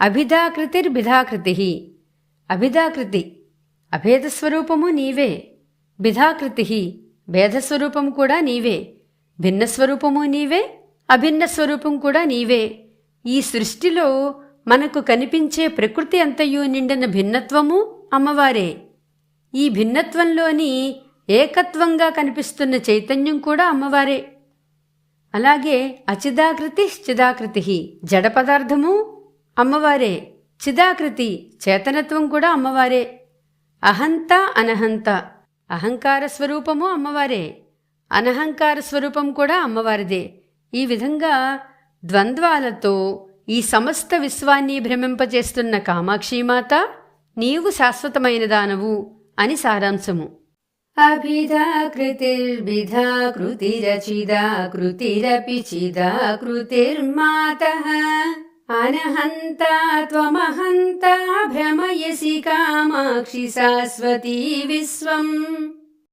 అభిధాకృతిర్భిధాకృతి అభిధాకృతి అభేదస్వరూపము నీవే. బిధాకృతి భేదస్వరూపము కూడా నీవే. భిన్నస్వరూపము నీవే అభిన్న స్వరూపం కూడా నీవే. ఈ సృష్టిలో మనకు కనిపించే ప్రకృతి అంతయు నిండిన భిన్నత్వము అమ్మవారే. ఈ భిన్నత్వంలోని ఏకత్వంగా కనిపిస్తున్న చైతన్యం కూడా అమ్మవారే. అలాగే అచిదాకృతి చిదాకృతి జడ పదార్థము అమ్మవారే చిదాకృతి చేతనత్వం కూడా అమ్మవారే. అహంత అనహంత అహంకార స్వరూపము అమ్మవారే. అనహంకార స్వరూపం కూడా అమ్మవారిదే. ఈ విధంగా ద్వంద్వాలతో ఈ సమస్త విశ్వాన్ని భ్రమింపజేస్తున్న కామాక్షిమాత నీవు శాశ్వతమైన దానవు అని సారాంశము. అభిధాకృతిర్విధాకృతిరచిదాకృతిరపి చిదాకృతిర్మాత अनहन्ता त्वमहन्ता भ्रमयसि कामाक्षि शाश्वती विश्वम्।